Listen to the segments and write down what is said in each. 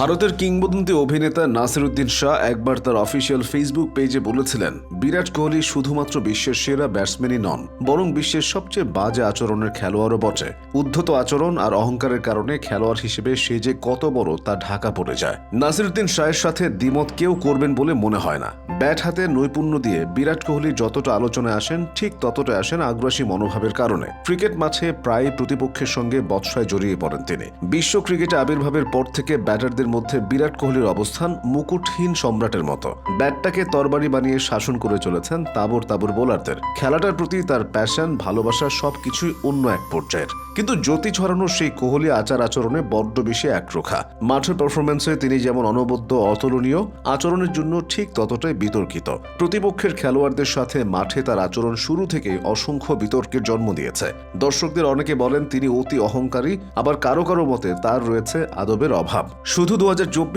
ভারতের কিংবদন্তি অভিনেতা নাসিরুদ্দিন শাহ একবার তার অফিসিয়াল ফেসবুক পেজে বলেছিলেন, বিরাট কোহলি শুধুমাত্র বিশ্বের সেরা ব্যাটসম্যানই নন, বরং বিশ্বের সবচেয়ে বাজে আচরণের খেলোয়াড়ও বটে। উদ্ধত আচরণ আর অহংকারের কারণে খেলোয়াড় হিসেবে সে যে কত বড় তা ঢাকা পড়ে যায়। নাসিরুদ্দিন শাহের সাথে দ্বিমত কেউ করবেন বলে মনে হয় না। ব্যাট হাতে নৈপুণ্য দিয়ে বিরাট কোহলি যতটা আলোচনায় আসেন, ঠিক ততটা আসেন আগ্রাসী মনোভাবের কারণে। ক্রিকেট মাঠে প্রায় প্রতিপক্ষের সঙ্গে বৎসয় জড়িয়ে পড়েন তিনি। বিশ্ব ক্রিকেটে আবির্ভাবের পর থেকে ব্যাটারদের মধ্যে বিরাট কোহলির অবস্থান মুকুটহীন সম্রাটের মতো। ব্যাটটাকে তরবারি বানিয়ে শাসন করে চলেছেন তাবর তাবর বোলারদের। খেলাটার প্রতি তার প্যাশন ভালোবাসা সবকিছুই অন্য এক পর্যায়ের। কিন্তু জ্যোতি ছড়ানো সেই কোহলি আচার আচরণে বড্ড বেশি একরোখা। মাঠের পারফরমেন্সে তিনি যেমন অনবদ্য, অতুলনীয়, আচরণের জন্য ঠিক ততটাই বিতর্কিত। প্রতিপক্ষের খেলোয়াড়দের সাথে মাঠে তার আচরণ শুরু থেকেই অসংখ্য বিতর্কের জন্ম দিয়েছে। দর্শকদের অনেকে বলেন তিনি অতি অহংকারী, আবার কারও কারও মতে তার রয়েছে আদবের অভাব। শুধু দু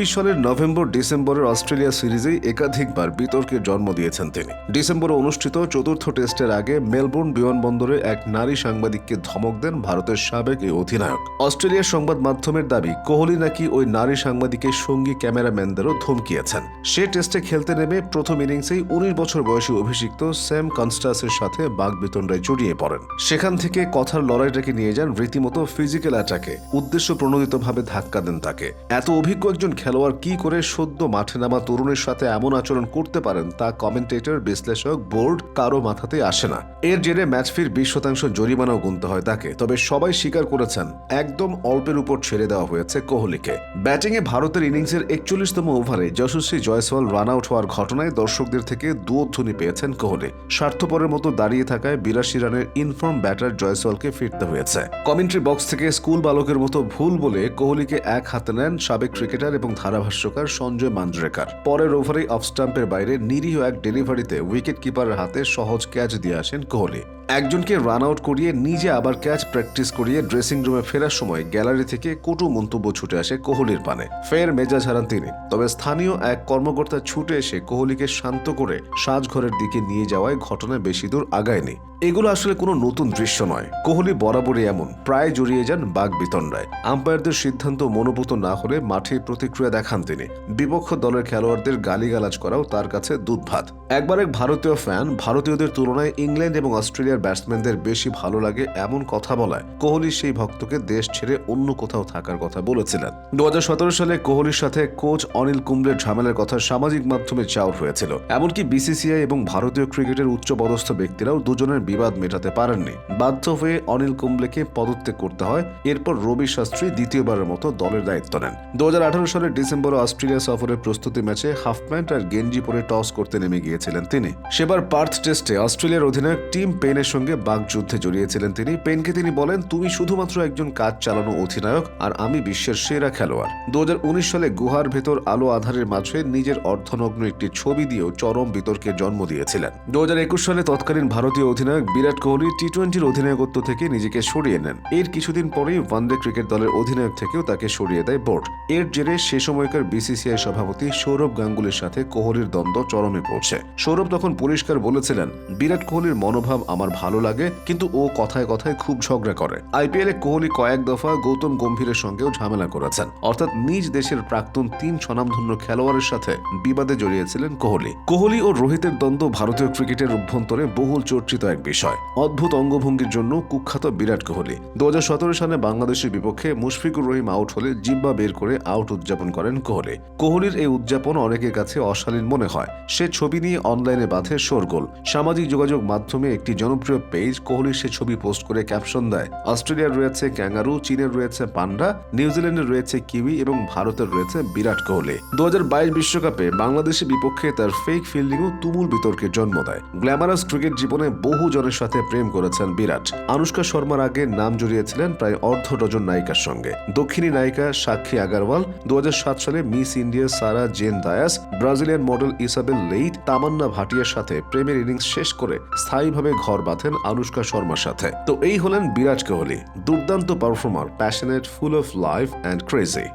সালের নভেম্বর ডিসেম্বরের অস্ট্রেলিয়া সিরিজেই একাধিকবার বিতর্কের জন্ম দিয়েছেন তিনি। ডিসেম্বরে অনুষ্ঠিত চতুর্থ টেস্টের আগে মেলবোর্ন বিমানবন্দরে এক নারী সাংবাদিককে ধমক দেন ভারতের সাবেক এই অধিনায়ক। অস্ট্রেলিয়ার সংবাদ মাধ্যমের দাবি, কোহলি নাকি ওই নারী সাংবাদিকের সঙ্গী ক্যামেরাম্যানদেরও ধমকিয়েছেন। সে টেস্টে খেলতে নেমে প্রথম ইনিংসেই উনিশ বছর বয়সী অভিষিক্ত স্যাম কনস্টাসের সাথে বাগবিতণ্ডায় জড়িয়ে পড়েন। সেখান থেকে কথার লড়াইটাকে নিয়ে যান রীতিমতো ফিজিক্যাল অ্যাটাকে উদ্দেশ্য প্রণোদিতভাবে ধাক্কা দেন তাকে। এত অভিজ্ঞ একজন খেলোয়াড় কি করে সদ্য মাঠে নামা তরুণের সাথে এমন আচরণ করতে পারেন তা কমেন্টেটর বিশ্লেষক, বোর্ড কারও মাথাতে আসে না। এর জেরে ম্যাচ ফির বিশ শতাংশ জরিমানাও গুনতে হয় তাকে। তবে সবাই স্বীকার করেছেন, একদম অল্পের উপর ছেড়ে দেওয়া হয়েছে কোহলিকে। ব্যাটিংয়ে ভারতের ইনিংসের একচল্লিশতম ওভারে যশস্বী জয়সওয়াল রান আউট হওয়ার ঘটনায় দর্শকদের থেকে দুধ্বনি পেয়েছেন কোহলি। স্বার্থপরের মতো দাঁড়িয়ে থাকায় বিরাশি রানের ইনফর্ম ব্যাটার জয়সওয়ালকে ফিরতে হয়েছে। কমেন্ট্রি বক্স থেকে স্কুল বালকের মতো ভুল বলে কোহলিকে এক হাতে নেন সাবেক ক্রিকেটার এবং ধারাভাষ্যকার সঞ্জয় মাঞ্জরেকার পরের ওভারেই অফ স্টাম্পের বাইরে নিরীহ এক ডেলিভারিতে উইকেট কিপারের হাতে সহজ ক্যাচ দিয়ে আসেন কোহলি। একজনকে রান আউট করিয়ে নিজে আবার ক্যাচ প্র্যাকটিস করিয়ে ড্রেসিং রুমে ফেরার সময় গ্যালারি থেকে কটু মন্তব্য ছুটে আসে কোহলির পানে। ফের মেজাজ হারান তিনি। তবে স্থানীয় এক কর্মকর্তা ছুটে এসে কোহলিকে শান্ত করে সাজঘরের দিকে নিয়ে যাওয়ায় ঘটনায় বেশি দূর আগায়নি। এগুলো আসলে কোনো নতুন দৃশ্য নয়। কোহলি বরাবরই এমন। প্রায় জড়িয়ে যান বাঘ বিতণ্ডায় আম্পায়ারদের সিদ্ধান্ত মনোভূত না হলে মাঠে প্রতিক্রিয়া দেখান তিনি। বিপক্ষ দলের খেলোয়াড়দের গালিগালাজ করাও তার কাছে দুধভাত একবার এক ভারতীয় ফ্যান ভারতীয়দের তুলনায় ইংল্যান্ড এবং অস্ট্রেলিয়ার ব্যাটসম্যানদের বেশি ভালো লাগে এমন কথা বলায় কোহলি সেই ভক্তকে দেশ ছেড়ে অন্য কোথাও থাকার কথা বলেছিলেন। দু সালে কোহলির সাথে কোচ অনিল কুম্বলের ঝামেলার কথা সামাজিক মাধ্যমে চাউর হয়েছিল। এমনকি বিসিসিআই এবং ভারতীয় ক্রিকেটের উচ্চপদস্থ ব্যক্তিরাও দুজনের বিবাদ মেটাতে পারেননি। বাধ্য হয়ে অনিল কুম্বলেকে পদত্যাগ করতে হয়। এরপর রবি শাস্ত্রী দ্বিতীয়বারের মতো দলের দায়িত্ব নেন। দু হাজার আঠারো সালের ডিসেম্বরে অস্ট্রেলিয়া সফরের প্রস্তুতি ম্যাচে হাফ প্যান্ট আর গেঞ্জি পরে টস করতে নেমে গিয়েছিলেন তিনি। সেবার পার্থ টেস্টে অস্ট্রেলিয়ার অধিনায়ক টিম পেনের সঙ্গে বাগযুদ্ধে জড়িয়েছিলেন তিনি। পেনকে তিনি বলেন, তুমি শুধুমাত্র একজন কাজ চালানো অধিনায়ক আর আমি বিশ্বের সেরা খেলোয়াড়। দু সালে গুহার ভেতর আলো আধারের মাঝে নিজের অর্ধনগ্ন একটি ছবি দিয়েও চরম বিতর্কের জন্ম দিয়েছিলেন। দু সালে তৎকালীন ভারতীয় অধিনায়ক বিরাট কোহলি টি টোয়েন্টির অধিনায়কত্ব থেকে নিজেকে সরিয়ে নেন। এর কিছুদিন পরেই ওয়ানডে ক্রিকেট দলের অধিনায়ক থেকেও তাকে সরিয়ে দেয় বোর্ড। এর জেরে সে সময়কার বিসিসিআই সভাপতি সৌরভ গাঙ্গুলির সাথে কোহলির দ্বন্দ্ব চরমে পৌঁছে সৌরভ তখন পরিষ্কার বলেছিলেন, বিরাট কোহলির মনোভাব আমার ভালো লাগে, কিন্তু ও কথায় কথায় খুব ঝগড়া করে। আইপিএল এ কোহলি কয়েক দফা গৌতম গম্ভীরের সঙ্গেও ঝামেলা করেছেন। অর্থাৎ নিজ দেশের প্রাক্তন তিন স্বনামধন্য খেলোয়াড়ের সাথে বিবাদে জড়িয়েছিলেন কোহলি। কোহলি ও রোহিতের দ্বন্দ্ব ভারতীয় ক্রিকেটের অভ্যন্তরে বহুল চর্চিত এক বিষয়। অদ্ভুত অঙ্গভঙ্গির জন্য কুখ্যাত বিরাট কোহলি। দু হাজার সতেরো সালে বাংলাদেশের বিপক্ষে মুশফিকুর রহিম আউট হলে জিব্বা বের করে আউট উদযাপন করেন কোহলি। কোহলির এই উদযাপন অনেকের কাছে অশালীন মনে হয়। সে ছবি নিয়ে অনলাইনে বাঁধে শোরগোল। সামাজিক যোগাযোগ মাধ্যমে একটি জনপ্রিয় পেজ কোহলির সে ছবি পোস্ট করে ক্যাপশন দেয়। অস্ট্রেলিয়ার রয়েছে ক্যাঙ্গারু, চীনের রয়েছে পান্ডা, নিউজিল্যান্ডের রয়েছে কিউই এবং ভারতের রয়েছে বিরাট কোহলি। দু বিশ্বকাপে বাংলাদেশের বিপক্ষে তার ফেক ফিল্ডিংও তুমুল বিতর্কের জন্ম দেয়। গ্ল্যামারাস ক্রিকেট জীবনে বহু জনের সাথে প্রেম করেছেন বিরাট। আনুষ্কা শর্মার আগে নাম জড়িয়েছিলেন প্রায় অর্ধ ডজন নায়িকার সঙ্গে। দক্ষিণী নায়িকা সাক্ষী আগারওয়াল দু হাজার সাত সালে Miss India Sarah Jane Dias, Brazilian model Isabelle Leite, Tamannaah ভাটিয়ার সাথে প্রেমের ইনিংস শেষ করে স্থায়ীভাবে ঘর বাঁধেন আনুষ্কা শর্মার সাথে। তো এই হলেন বিরাট কোহলি, দুর্দান্ত performer passionate full of life and crazy